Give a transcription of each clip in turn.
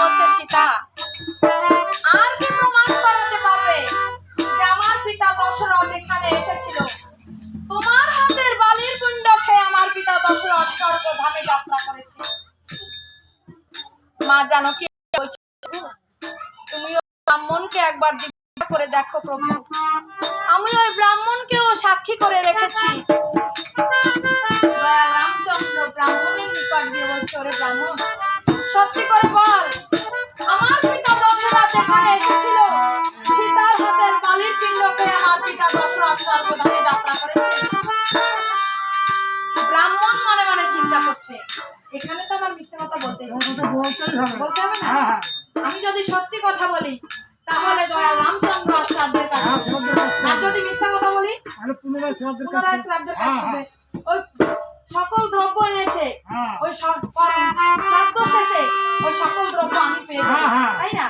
বলছে সীতা। আর কি প্রমাণ করাতে পারবে যে আমার পিতা দশরথ এখানে এসেছিল? তোমার হাতের বালির খেয়ে আমার পিতা দশরথ স্বর্গধামে যাত্রা মা ব্রাহ্মণকে একবার জিজ্ঞাসা করে দেখো প্রভু। আমি ওই ব্রাহ্মণকেও সাক্ষী করে রেখেছি। রামচন্দ্র ব্রাহ্মণের নিকট গিয়ে বলছে ব্রাহ্মণ, সত্যি করে বল দশরথ এখানে এসেছিল সীতার হাতের বালির পিণ্ড আমার পিতা দশরথ স্বর্গধামে যাত্রা করেছে। ব্রাহ্মণ মনে মনে চিন্তা করছে। এখানে তো আমার মিথ্যে কথা বলতে হবে। না। হ্যাঁ হ্যাঁ। আমি যদি সত্যি কথা বলি তাহলে দয়াল রামচন্দ্র শ্রাদ্ধের কাজ হ্যাঁ আর যদি মিথ্যা কথা বলি পুনরায় শ্রদ্ধের ওই সকল দ্রব্য এনেছে হ্যাঁ। ওই শ্রাদ্ধ শেষে ওই সকল দ্রব্য আমি পেয়ে। হ্যাঁ, হ্যাঁ। তাই না।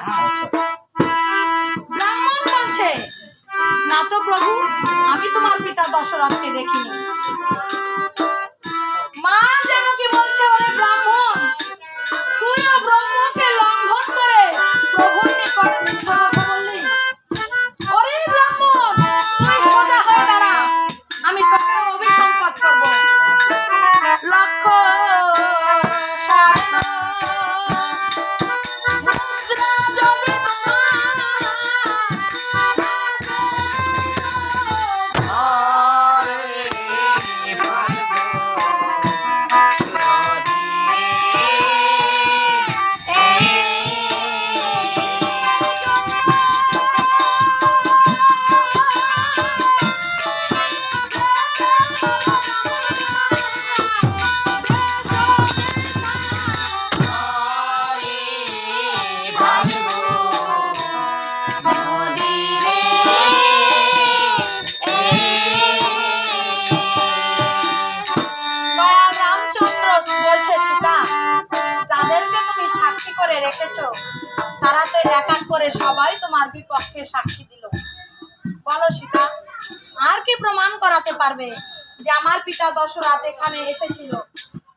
ব্রাহ্মণ বলছে না তো প্রভু আমি তোমার পিতা দশরথকে দেখিনি মা যেন কি বলছে ওরে ব্রাহ্মণ রেখেছো তারা তো এক এক করে সবাই তোমার বিপক্ষে সাক্ষী দিল। বলো সীতা, আর কি প্রমাণ করাতে পারবে যে আমার পিতা দশরথ এখানে এসেছিল?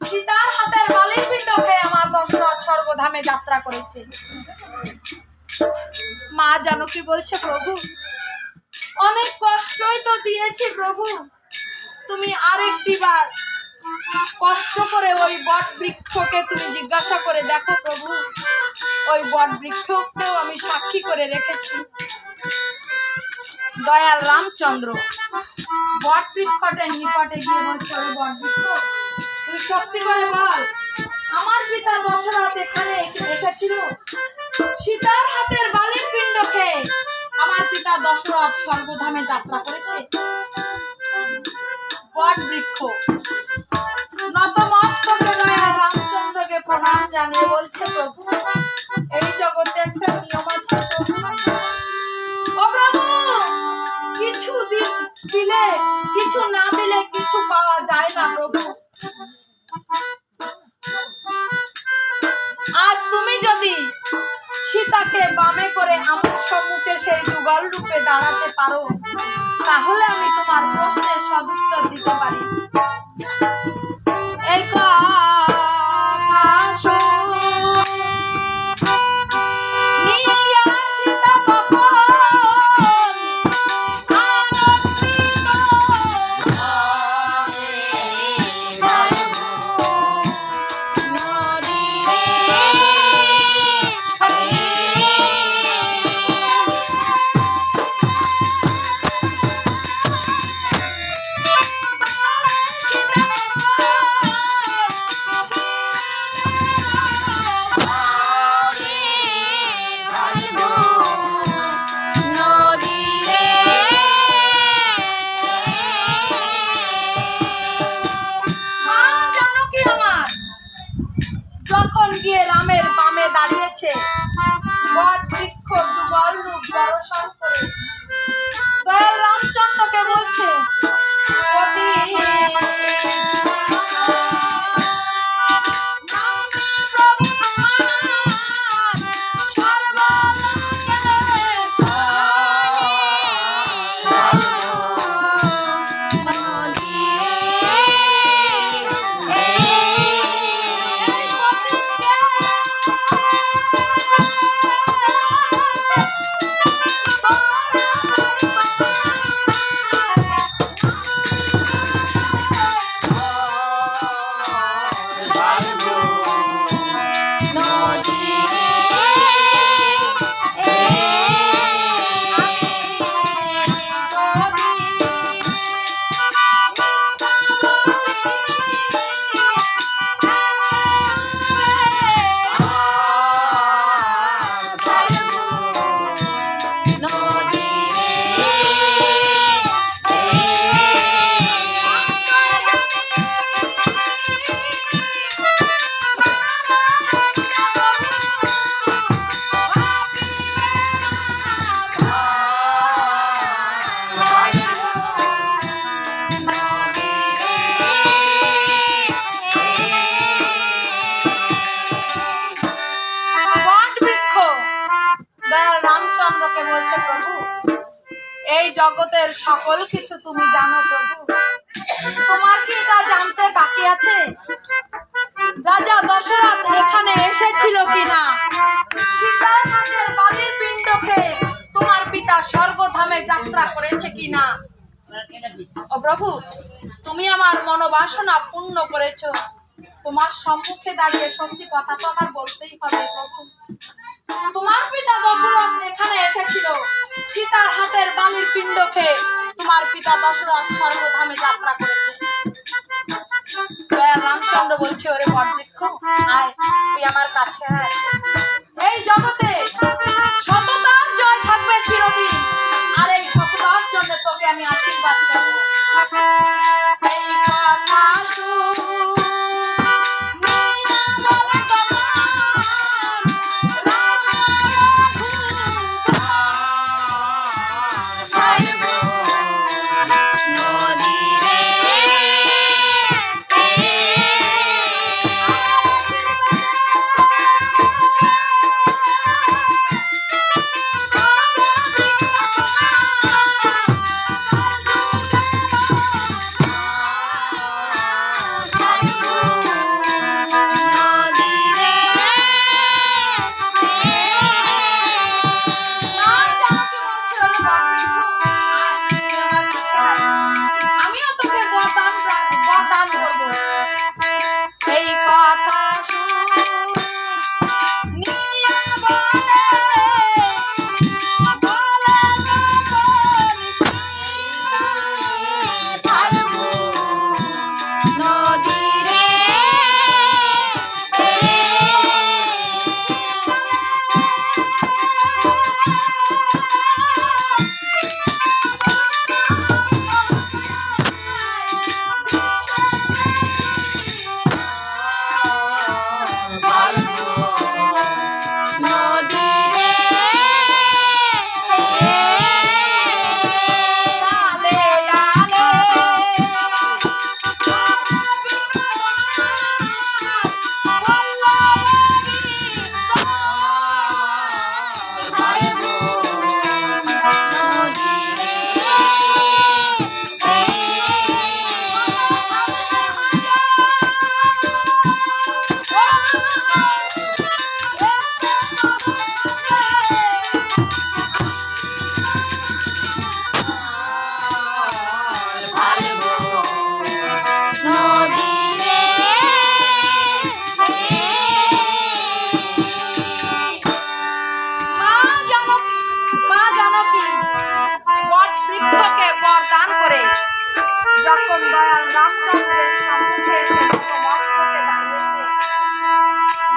সীতার হাতের বালির পিণ্ড আমার দশরথ স্বর্গধামে যাত্রা করেছে। মা জানো কি বলছে প্রভু? অনেক কষ্টই তো দিয়েছি প্রভু। তুমি আরেকটি বার কষ্ট করে ওই বট বৃক্ষকে তুমি জিজ্ঞাসা করে দেখো প্রভু। ওই বট বৃক্ষকেও আমি সাক্ষী করে রেখেছি। দয়াল রামচন্দ্র। বট বৃক্ষটের নিকটে গিয়ে বলছে ওই বট বৃক্ষ, তুই সত্যি করে বল, আমার পিতা দশরথ এখানে এসেছিল। সীতার হাতের বালির পিণ্ড খেয়ে আমার পিতা দশরথ স্বর্গধামে যাত্রা করেছে। বট বৃক্ষ নতমস্তকে দয়াল রামচন্দ্রকে প্রণাম জানিয়ে বলছে প্রভু। কিছু না দিলে কিছু পাওয়া যায় না প্রভু। আজ তুমি যদি সীতাকে বামে করে আমার সম্মুখে সেই যুগল রূপে দাঁড়াতে পারো, তাহলে আমি তোমার প্রশ্নের সদুত্তর দিতে পারি। যুগল রামচন্দ্রকে বলছে প্রভু, এই জগতের সকল কিছু তুমি জানো প্রভু। তোমার কি এটা জানতে বাকি আছে? রাজা দশরথ এখানে এসেছিল কিনা? সীতার তোমার পিতা স্বর্গধামে যাত্রা করেছে কিনা? ও প্রভু, তুমি আমার মনোবাসনা পূর্ণ করেছ। তোমার সম্মুখে দাঁড়িয়ে সত্যি কথা তো আমার বলতেই হবে প্রভু। তোমার পিতা দশরথ এখানে এসেছিল। সীতার হাতের বালির পিণ্ড খেয়ে তোমার পিতা দশরথ সর্বধামে যাত্রা করেছে। রামচন্দ্র বলছে, ওরে বটবৃক্ষ, আয়, তুই আমার কাছে আয়। এই জগতে সততার Bye. যখন দয়াল রামচন্দ্রের সম্মুখে দাঁড়িয়েছে।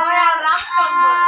দয়াল রামচন্দ্র।